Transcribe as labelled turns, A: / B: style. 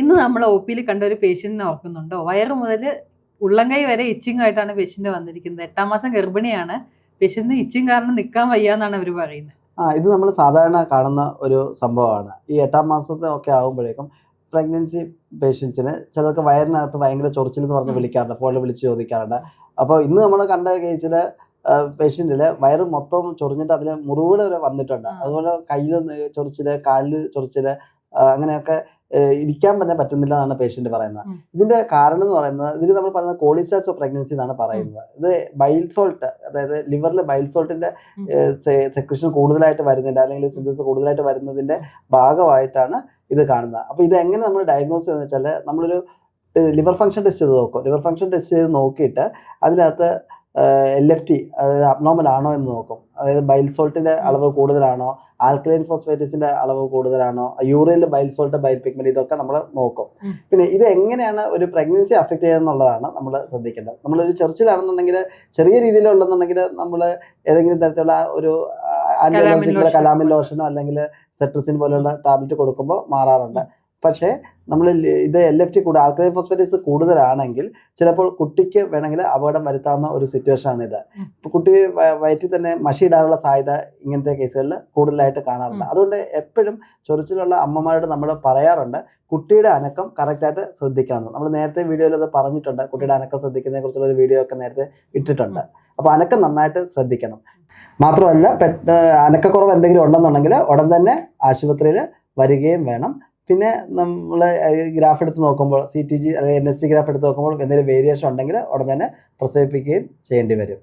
A: ഇന്ന് നമ്മൾ ഒ പിയിൽ കണ്ട ഒരു പേഷ്യന്റ് ഓർക്കുന്നുണ്ടോ? വയറ് മുതൽ ഉള്ളംകൈ വരെ ഇച്ചിങ് ആയിട്ടാണ് പേഷ്യന്റ് വന്നിരിക്കുന്നത്. എട്ടാം മാസം ഗർഭിണിയാണ്. പേഷ്യന്റ് ഇച്ചിങ് കാരണം നിൽക്കാൻ വയ്യാന്നാണ് അവർ പറയുന്നത്.
B: ആ ഇത് നമ്മൾ സാധാരണ കാണുന്ന ഒരു സംഭവമാണ്. ഈ എട്ടാം മാസത്തെ ഒക്കെ ആകുമ്പോഴേക്കും പ്രഗ്നൻസി പേഷ്യൻസിന് ചിലർക്ക് വയറിനകത്ത് ഭയങ്കര ചൊറിച്ചിൽ എന്ന് പറഞ്ഞ്. വിളിക്കാറുണ്ട്. ഫോണിൽ വിളിച്ച് ചോദിക്കാറുണ്ട്. അപ്പോൾ ഇന്ന് നമ്മൾ കണ്ട കേസിൽ പേഷ്യന്റിൽ വയറ് മൊത്തം ചൊറിഞ്ഞിട്ട് അതിൽ മുറിവുകൾ വരെ വന്നിട്ടുണ്ട്. അതുപോലെ കയ്യിൽ ചൊറിച്ചിൽ കാലിൽ ചൊറിച്ചിൽ അങ്ങനെയൊക്കെ ഇരിക്കാൻ തന്നെ പറ്റുന്നില്ല എന്നാണ് പേഷ്യന്റ് പറയുന്നത് ഇതിന്റെ കാരണം എന്ന് പറയുന്നത് ഇതിൽ നമ്മൾ പറയുന്നത് കോളിസാസ് ഓഫ് പ്രഗ്നൻസി എന്നാണ് പറയുന്നത്. ഇത് ബൈൽ സോൾട്ട് അതായത് ലിവറിൽ ബൈൽ സോൾട്ടിന്റെ. സെക്രഷൻ കൂടുതലായിട്ട് വരുന്നതിന്റെ അല്ലെങ്കിൽ സിന്തസിസ് കൂടുതലായിട്ട് വരുന്നതിന്റെ ഭാഗമായിട്ടാണ് ഇത് കാണുന്നത്. അപ്പോൾ ഇത് എങ്ങനെ നമ്മൾ ഡയഗ്നോസ് ചെയ്യുന്നത് വെച്ചാൽ നമ്മളൊരു ലിവർ ഫംഗ്ഷൻ ടെസ്റ്റ് ചെയ്ത് നോക്കും. ലിവർ ഫംഗ്ഷൻ ടെസ്റ്റ് ചെയ്ത് നോക്കിയിട്ട് അതിനകത്ത് എൽ എഫ് ടി അതായത് അബ്നോമൽ ആണോ എന്ന് നോക്കും. അതായത് ബൈൽ സോൾട്ടിന്റെ അളവ് കൂടുതലാണോ? ആൽക്കലൈൻ ഫോസ്ഫേറ്റസിന്റെ അളവ് കൂടുതലാണോ? യൂറിയൽ ബൈൽസോൾട്ട് ബൈൽ പിഗ്മെന്റ് ഇതൊക്കെ നമ്മൾ നോക്കും. പിന്നെ ഇത് എങ്ങനെയാണ് ഒരു പ്രഗ്നൻസി അഫക്റ്റ് ചെയ്യുന്നതെന്നുള്ളതാണ് നമ്മൾ ശ്രദ്ധിക്കേണ്ടത്. നമ്മളൊരു ചെറിച്ചിലാണെന്നുണ്ടെങ്കിൽ ചെറിയ രീതിയിലുള്ളതെന്നുണ്ടെങ്കിൽ നമ്മൾ ഏതെങ്കിലും തരത്തിലുള്ള ഒരു
A: lotion.
B: കലാമിൻ ലോഷനോ അല്ലെങ്കിൽ സെട്രസിൻ പോലെയുള്ള ടാബ്ലറ്റ് കൊടുക്കുമ്പോൾ മാറാറുണ്ട്. പക്ഷേ നമ്മൾ ഇത് എൽ എഫ് ടി കൂടുതൽ ആൽക്കലൈൻ ഫോസ്ഫേറ്റീസ് കൂടുതലാണെങ്കിൽ ചിലപ്പോൾ കുട്ടിക്ക് വേണമെങ്കിൽ അപകടം വരുത്താവുന്ന ഒരു സിറ്റുവേഷൻ ആണ് ഇത് ഇപ്പൊ കുട്ടി വയറ്റിൽ തന്നെ മഷി ഇടാനുള്ള സാധ്യത ഇങ്ങനത്തെ കേസുകളിൽ കൂടുതലായിട്ട് കാണാറുണ്ട്. അതുകൊണ്ട് എപ്പോഴും ചൊറിച്ചിലുള്ള അമ്മമാരോട് നമ്മൾ പറയാറുണ്ട് കുട്ടിയുടെ അനക്കം കറക്റ്റായിട്ട് ശ്രദ്ധിക്കണം നമ്മൾ നേരത്തെ വീഡിയോയിൽ അത് പറഞ്ഞിട്ടുണ്ട്. കുട്ടിയുടെ അനക്കം ശ്രദ്ധിക്കുന്നതിനെ കുറിച്ചുള്ള ഒരു വീഡിയോ ഒക്കെ നേരത്തെ ഇട്ടിട്ടുണ്ട്. അപ്പോൾ അനക്കം നന്നായിട്ട് ശ്രദ്ധിക്കണം. മാത്രമല്ല പെട്ട അനക്കക്കുറവ് എന്തെങ്കിലും ഉണ്ടെന്നുണ്ടെങ്കിൽ ഉടൻ തന്നെ ആശുപത്രിയിൽ വരികയും വേണം. പിന്നെ നമ്മൾ ഗ്രാഫ് എടുത്ത് നോക്കുമ്പോൾ സി ടി ജി അല്ലെങ്കിൽ എൻ എസ് ടി ഗ്രാഫ് എടുത്ത് നോക്കുമ്പോൾ എന്തെങ്കിലും വേരിയേഷൻ ഉണ്ടെങ്കിൽ ഉടൻ തന്നെ പ്രസവിപ്പിക്കുകയും ചെയ്യേണ്ടി വരും.